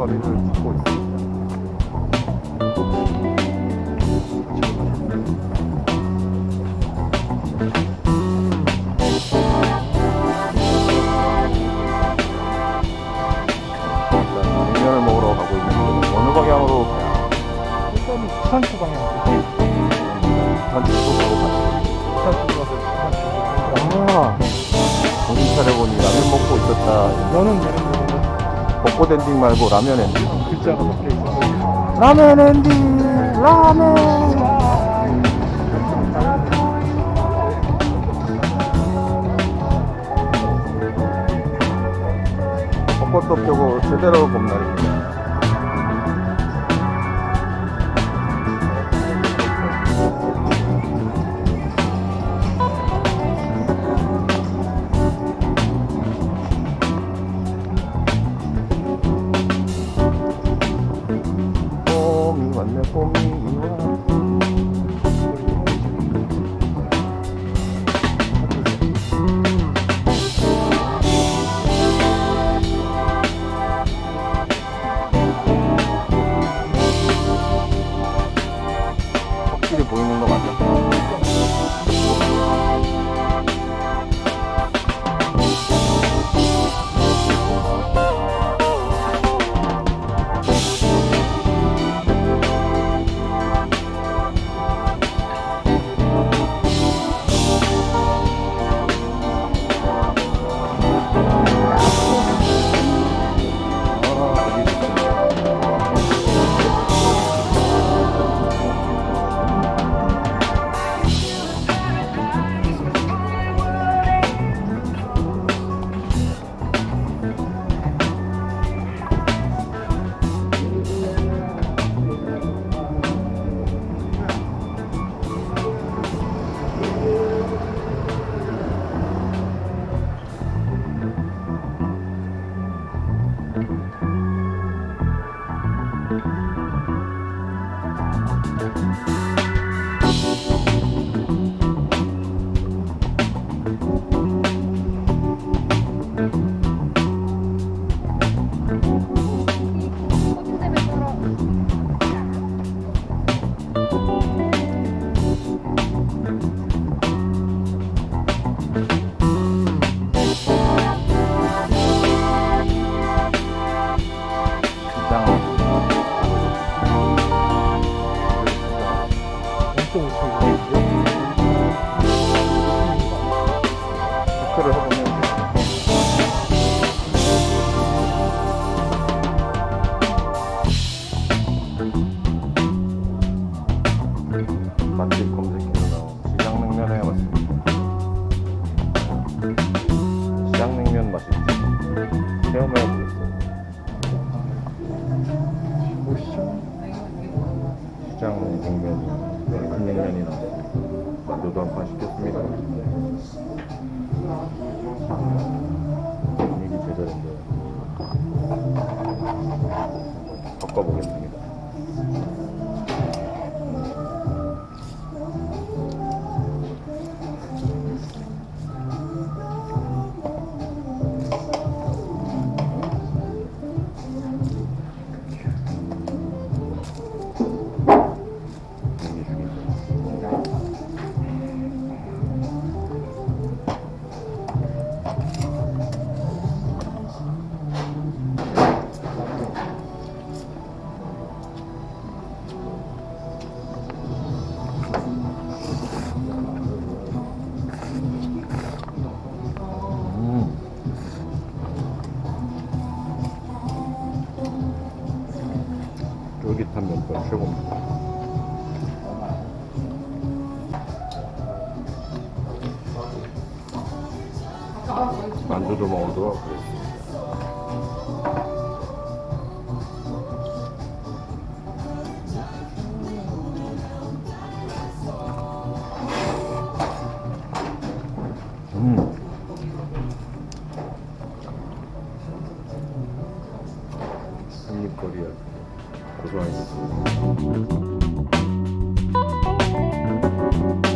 홍대거리를 걷고 있습니다. 냉면을 먹으러 가고 있는데 어느 방향으로 가야 일단 부산수 방향. 반대 쪽으로 가야 부산수 가서 아 정신 차려보니 라면 먹고 있었다 너는 내는 벚꽃 엔딩 말고 라면 엔딩. 글자가 적혀 있어. 라면 엔딩 라면. 벚꽃도 펴고 제대로 봄날입니다 봄이 체크를 해보면 맛집 검색해서 나온 시장냉면에 왔습니다. 시장냉면 맛있지? 체험해보겠습니다. 보시죠. 시장냉면이 큰 냉면이 나왔습니다. 만두도 한 판 시켰습니다. 쫄깃한 면발 최고입니다. 만두도 먹어도 그랬습니다. That was nice.